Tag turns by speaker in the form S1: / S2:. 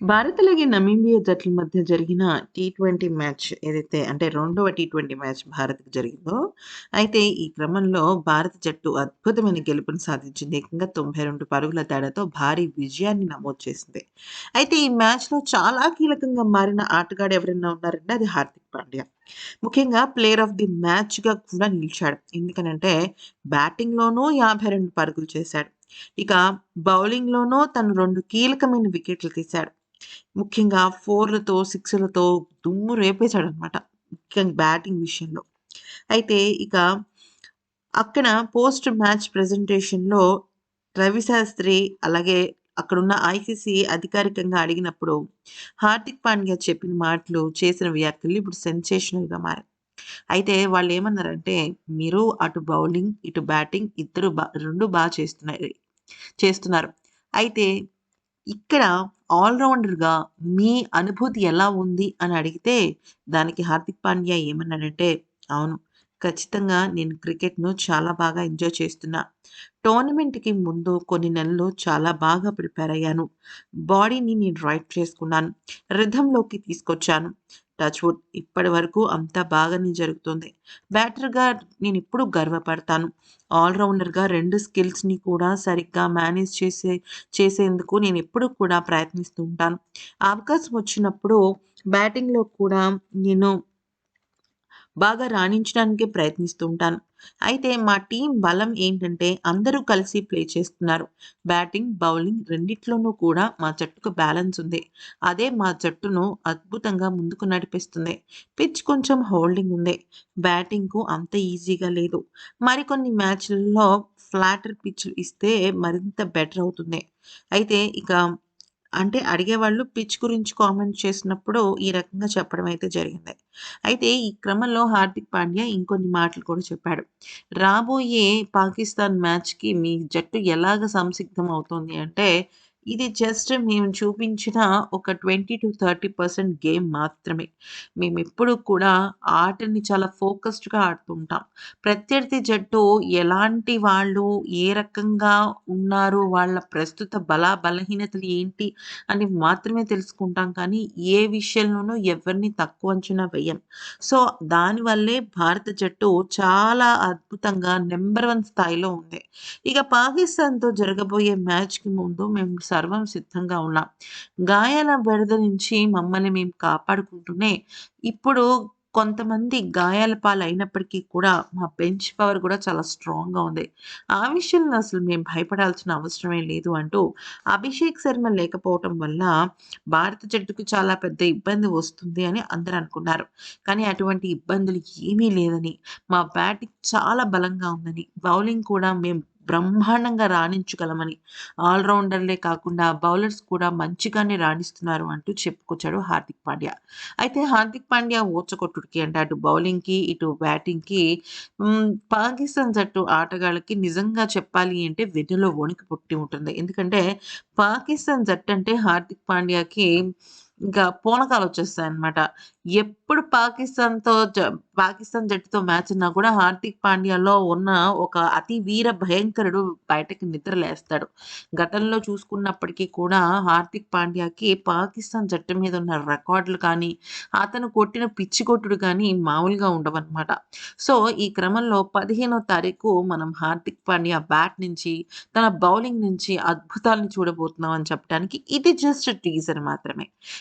S1: భారత్ అలాగే నమీబియా జట్ల మధ్య జరిగిన టీ ట్వంటీ మ్యాచ్ ఏదైతే అంటే రెండవ టీ ట్వంటీ మ్యాచ్ భారత్‌కి జరిగిందో, అయితే ఈ క్రమంలో భారత జట్టు అద్భుతమైన గెలుపుని సాధించింది. ఏకంగా 92 పరుగుల తేడాతో భారీ విజయాన్ని నమోదు చేసింది. అయితే ఈ మ్యాచ్‌లో చాలా కీలకంగా మారిన ఆటగాడు ఎవరైనా ఉన్నారంటే అది హార్దిక్ పాండ్యా. ముఖ్యంగా ప్లేయర్ ఆఫ్ ది మ్యాచ్‌గా కూడా నిలిచాడు. ఎందుకనంటే బ్యాటింగ్‌లోనూ 52 పరుగులు చేశాడు. ఇక బౌలింగ్‌లోనూ తను రెండు కీలకమైన వికెట్లు తీశాడు. ముఖ్యంగా 4లతో, 6లతో దుమ్ము రేపేశాడనమాట. ముఖ్యంగా బ్యాటింగ్ విషయంలో. అయితే ఇక అక్కడ పోస్ట్ మ్యాచ్ ప్రెజెంటేషన్‌లో రవిశాస్త్రి అలాగే అక్కడున్న ఐసీసీ అధికారికంగా అడిగినప్పుడు హార్దిక్ పాండ్యా చెప్పిన మాటలు, చేసిన వ్యాఖ్యలు ఇప్పుడు సెన్సేషనల్‌గా మారాయి. అయితే వాళ్ళు ఏమన్నారంటే "మీరు అటు బౌలింగ్, ఇటు బ్యాటింగ్ ఇద్దరు బా రెండు బాగా చేస్తున్నాయి చేస్తున్నారు. అయితే ఇక్కడ ఆల్రౌండర్గా మీ అనుభూతి ఎలా ఉంది?" అని అడిగితే దానికి హార్దిక్ పాండ్యా ఏమన్నాడంటే, "అవును. ఖచ్చితంగా నేను క్రికెట్‌ను చాలా బాగా ఎంజాయ్ చేస్తున్నా. టోర్నమెంట్‌కి ముందు కొన్ని నెలలు చాలా బాగా ప్రిపేర్ అయ్యాను. బాడీని నేను రైట్ చేసుకున్నాను. రిధంలోకి తీసుకొచ్చాను. టచ్వుడ్ ఇప్పటి వరకు అంతా బాగానే జరుగుతుంది బ్యాటర్‌గా నేను ఇప్పుడు గర్వపడతాను. ఆల్రౌండర్గా రెండు స్కిల్స్‌ని కూడా సరిగ్గా మేనేజ్ చేసే చేసేందుకు నేను ఎప్పుడు కూడా ప్రయత్నిస్తూ ఉంటాను. అవకాశం వచ్చినప్పుడు బ్యాటింగ్‌లో కూడా నేను బాగా రాణించడానికి ప్రయత్నిస్తూ ఉంటాను. అయితే మా టీం బలం ఏంటంటే అందరూ కలిసి ప్లే చేస్తున్నారు. బ్యాటింగ్, బౌలింగ్ రెండిట్లోనూ కూడా మా జట్టుకు బ్యాలెన్స్ ఉంది. అదే మా జట్టును అద్భుతంగా ముందుకు నడిపిస్తుంది. పిచ్ కొంచెం హోల్డింగ్ ఉంది. బ్యాటింగ్‌కు అంత ఈజీగా లేదు. మరికొన్ని మ్యాచ్‌లలో ఫ్లాటర్ పిచ్‌లు ఇస్తే మరింత బెటర్ అవుతుంది." అయితే ఇక అంటే అడిగేవాళ్ళు పిచ్ గురించి కామెంట్ చేసినప్పుడు ఈ రకంగా చెప్పడం అయితే జరిగింది. అయితే ఈ క్రమంలో హార్దిక్ పాండ్యా ఇంకొన్ని మాటలు కూడా చెప్పాడు. "రాబోయే పాకిస్తాన్ మ్యాచ్‌కి మీ జట్టు ఎలాగ సంసిద్ధం అవుతుంది అంటే, ఇది జస్ట్ మేము చూపించిన ఒక 20-30% గేమ్ మాత్రమే. మేము ఎప్పుడు కూడా ఆటని చాలా ఫోకస్డ్‌గా ఆడుతుంటాం ప్రత్యర్థి జట్టు ఎలాంటి వాళ్ళు, ఏ రకంగా ఉన్నారు, వాళ్ళ ప్రస్తుత బల బలహీనతలు ఏంటి అని మాత్రమే తెలుసుకుంటాం కానీ, ఏ విషయంలోనూ ఎవరిని తక్కువ అంచనా వేయం. సో, దానివల్లే భారత జట్టు చాలా అద్భుతంగా నెంబర్ వన్ స్థాయిలో ఉంది. ఇక పాకిస్తాన్‌తో జరగబోయే మ్యాచ్‌కి ముందు మేము సర్వం సిద్ధంగా ఉన్నాం. గాయాల బెడద నుంచి మమ్మల్ని మేము కాపాడుకుంటూనే ఇప్పుడు కొంతమంది గాయాల పాలు అయినప్పటికీ కూడా మా బెంచ్ పవర్ కూడా చాలా స్ట్రాంగ్‌గా ఉంది. ఆ విషయంలో అసలు మేము భయపడాల్సిన అవసరమే లేదు" అంటూ అభిషేక్ శర్మ లేకపోవటం వల్ల భారత జట్టుకు చాలా పెద్ద ఇబ్బంది వస్తుంది అని అందరూ అనుకున్నారు. కానీ అటువంటి ఇబ్బందులు ఏమీ లేదని, మా బ్యాటింగ్ చాలా బలంగా ఉందని, బౌలింగ్ కూడా మేము బ్రహ్మాండంగా రాణించగలమని, ఆల్రౌండర్లే కాకుండా బౌలర్స్ కూడా మంచిగానే రాణిస్తున్నారు అంటూ చెప్పుకొచ్చాడు హార్దిక్ పాండ్యా. అయితే హార్దిక్ పాండ్యా ఊచకొట్టుడికి అంటే అటు బౌలింగ్‌కి, ఇటు బ్యాటింగ్‌కి పాకిస్తాన్ జట్టు ఆటగాళ్ళకి నిజంగా చెప్పాలి అంటే వెన్నులో వణుకు పుట్టి ఉంటుంది. ఎందుకంటే పాకిస్తాన్ జట్టంటే హార్దిక్ పాండ్యాకి ఇంకా పోలకాలు వచ్చేస్తాయి అనమాట ఎప్పుడు పాకిస్తాన్‌తో జ పాకిస్తాన్ జట్టుతో మ్యాచ్ ఉన్నా కూడా హార్దిక్ పాండ్యాలో ఉన్న ఒక అతి వీర భయంకరుడు బయటకి నిద్ర లేస్తాడు. గతంలో చూసుకున్నప్పటికీ కూడా హార్దిక్ పాండ్యాకి పాకిస్తాన్ జట్టు మీద ఉన్న రికార్డులు కానీ, అతను కొట్టిన పిచ్చి కొట్టుడు కానీ మామూలుగా ఉండవన్నమాట. సో, ఈ క్రమంలో 15వ తారీఖు మనం హార్దిక్ పాండ్యా బ్యాట్ నుంచి, తన బౌలింగ్ నుంచి అద్భుతాలను చూడబోతున్నాం అని చెప్పడానికి ఇది జస్ట్ టీజర్ మాత్రమే.